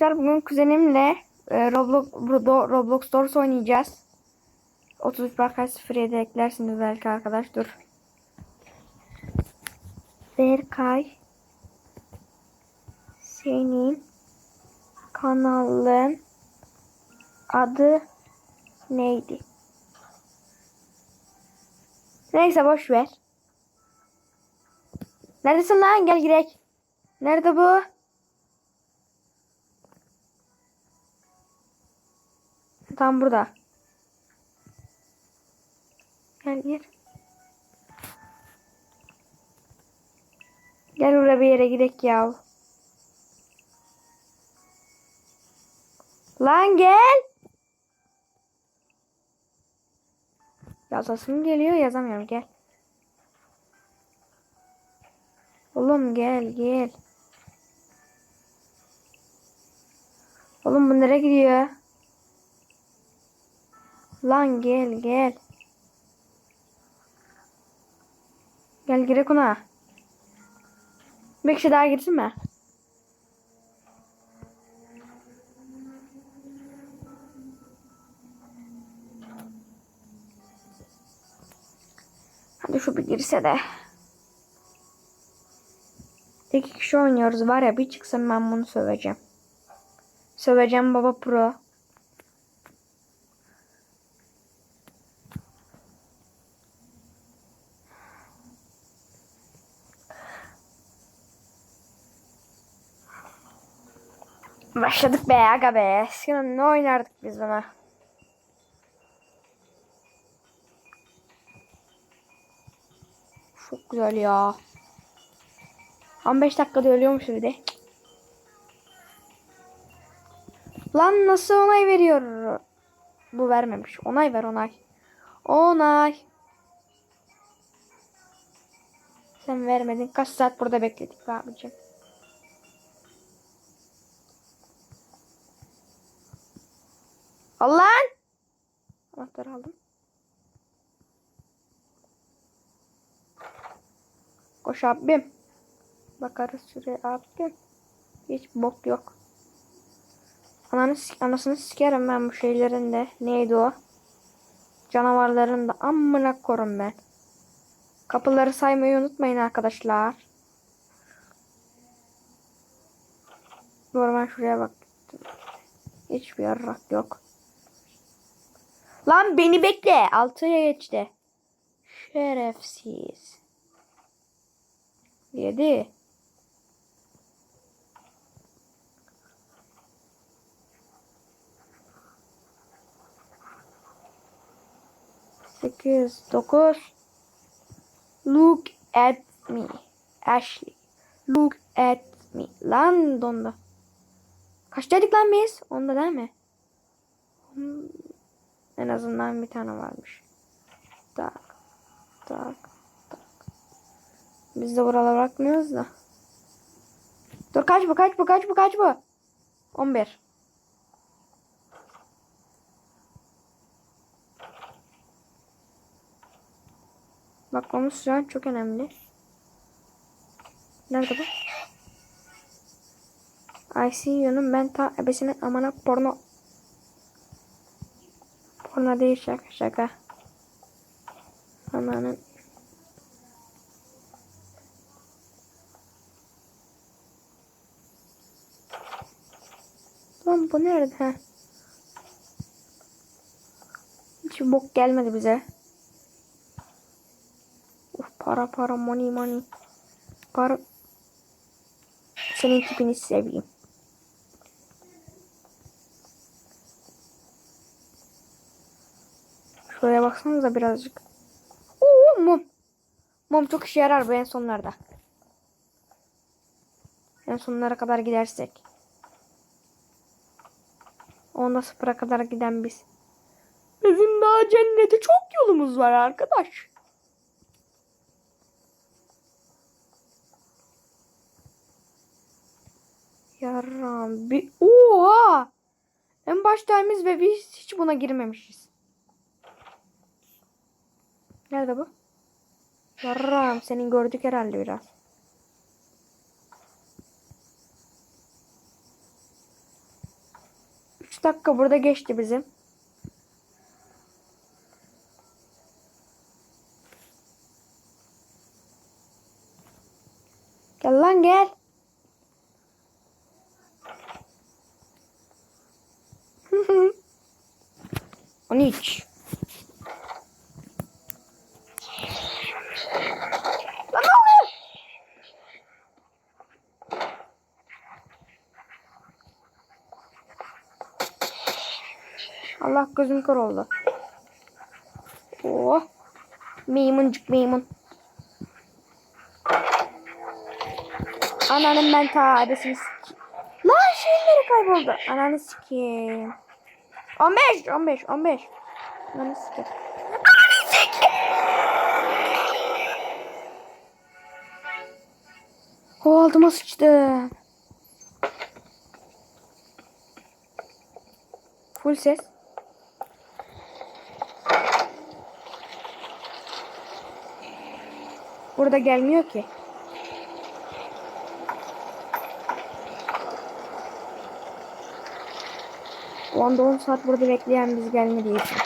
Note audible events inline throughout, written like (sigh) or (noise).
Arkadaşlar bugün kuzenimle e, Roblox, Rodo- Roblox Doors oynayacağız. 33 Berkay 07 eklersiniz belki arkadaş dur. Berkay senin kanalın adı neydi? Neyse boş ver. Neredesin lan? Gel girek. Nerede bu? Tam burada. Gel gel. Gel buraya bir yere gidelim ya. Lan gel. Yazasım geliyor yazamıyorum gel. Oğlum gel gel. Oğlum bu nereye gidiyor? Lan gel gel. Gel girek ona. Bir kişi daha girsin mi? Hadi şu bir girse de. İki kişi oynuyoruz var ya bir çıksın ben bunu söveceğim. Söveceğim baba pro. Başladık be aga be. Eskiden ne oynardık biz buna. Çok güzel ya. 15 dakikada ölüyormuş bir de. Lan nasıl onay veriyor? Bu vermemiş. Onay ver onay. Onay. Sen vermedin. Kaç saat burada bekledik be abicim. Allah'ın. Anahtarı aldım. Koş abim. Bakarız şuraya abim. Hiç bok yok. Ananı, anasını sikerim ben bu şeylerin de. Neydi o? Canavarların da amına korum ben. Kapıları saymayı unutmayın arkadaşlar. Ben şuraya bak. Hiçbir yarrak yok. Lan beni bekle. Altıya geçti. Şerefsiz. Yedi. Sekiz. Dokuz. Look at me. Ashley. Look at me. Lan dondu. Kaçtaydık lan biz? Onda değil mi? En azından bir tane varmış. Tak. Tak. Tak. Biz de buralara bakmıyoruz da. Dur kaç bu kaç bu kaç bu kaç bu? 11. Bakmamız şu an çok önemli. Nerede bu? ICU'nun ben ta ebesine amana porno Porno değil şaka şaka. Amanın. Lan bu nerede? Hiç bok gelmedi bize. Uf, para para money money. Para. Senin tipini seveyim. Şuraya baksanıza birazcık. Oo mum. Mum çok işe yarar bu en sonlarda. En sonlara kadar gidersek. Onda sıfıra kadar giden biz. Bizim daha cennete çok yolumuz var arkadaş. Yaram bir oha. En baştayız ve biz hiç buna girmemişiz. Nerede bu? Yarram senin gördük herhalde biraz. 3 dakika burada geçti bizim. Gel lan gel. (laughs) On üç. Lan ne oluyor? Allah gözüm kör oldu. Oh. Meymuncuk meymun. Ananın ben ta adresini. Lan şeyleri kayboldu. Ananı sikeyim. 15, 15, 15. Ananı sikeyim. Ananı sikeyim. O altıma sıçtım. Full ses. Burada gelmiyor ki. O anda 10 saat burada bekleyen biz gelmediği için.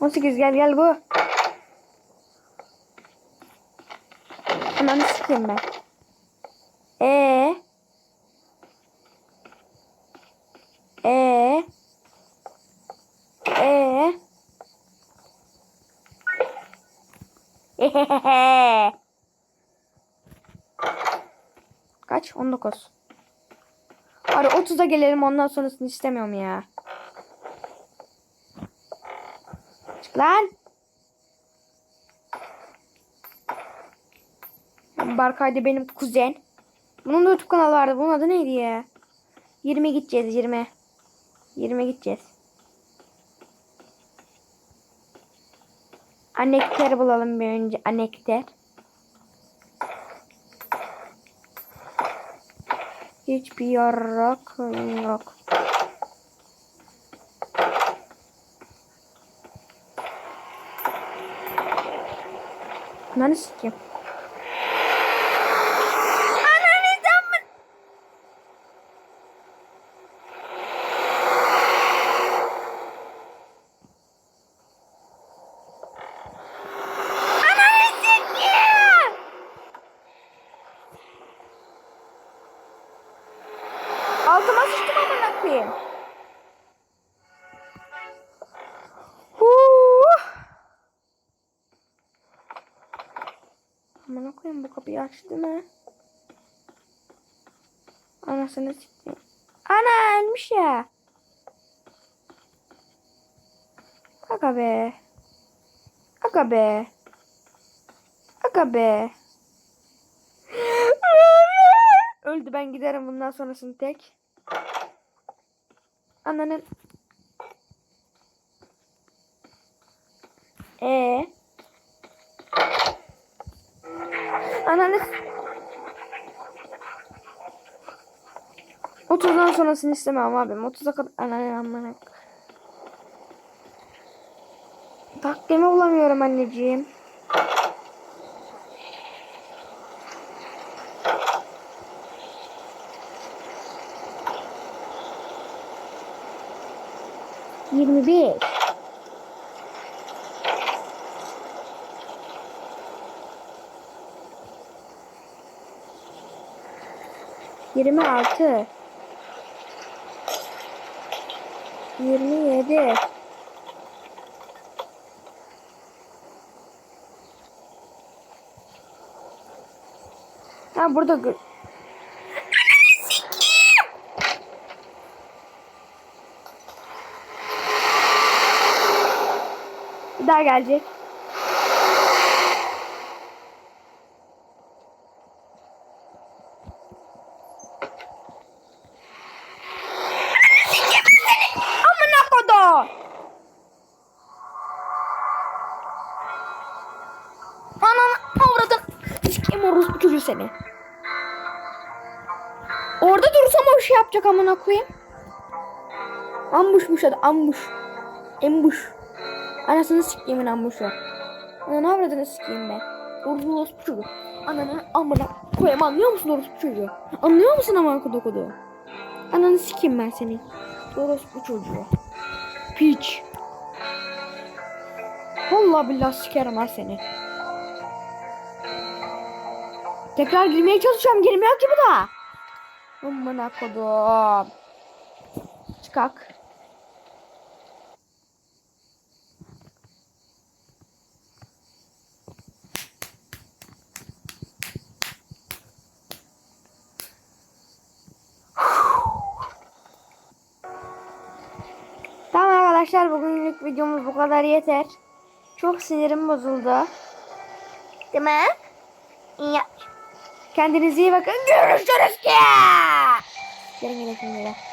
On gel gel bu. Hemen sikeyim ben. Ee. Ee. (laughs) Kaç? 19. Hadi 30'a gelelim ondan sonrasını istemiyorum ya. Çık lan. Barkay da benim kuzen. Bunun da YouTube kanalı vardı. Bunun adı neydi ya? 20 gideceğiz 20. 20 gideceğiz. Anekter bulalım bir önce. Anekter. Hiçbir yarak yok. Ananı sikeyim. Ananı zamın. Ananı sikeyim. Altıma sıçtım amına koyayım. Amına koyayım bu kapıyı açtı mı? Anasını sikeyim. Ana ölmüş ya. Aga be. Aga be. Aga be. (gasps) Öldü ben giderim bundan sonrasını tek. Ananın. Ee. Ananı. 30'dan sonrasını istemem abim. 30'a kadar ananı amına. Takvimi bulamıyorum anneciğim. Yirmi beş. Yirmi altı. Yirmi yedi. Ha burada Bir daha gelecek. Orospu çocuğu seni. Orada dursam o şey yapacak amına koyayım. Ambuşmuş adı ambuş. Embuş. Anasını sikeyim ambuşu. Ananı avradını sikeyim ben. Orospu çocuğu. Ananı amına. koyayım anlıyor musun orospu çocuğu? Anlıyor musun ama kodu kodu? Ananı sikeyim ben seni. Orospu çocuğu. Piç. Vallahi billahi sikerim ha seni. Tekrar girmeye çalışıyorum. Girmiyor ki bu da. Amına kodum. Çıkak. Arkadaşlar bugünlük videomuz bu kadar yeter. Çok sinirim bozuldu. Değil mi? İyi. Kendinize iyi bakın. Görüşürüz ki. Gelin gelin şimdi.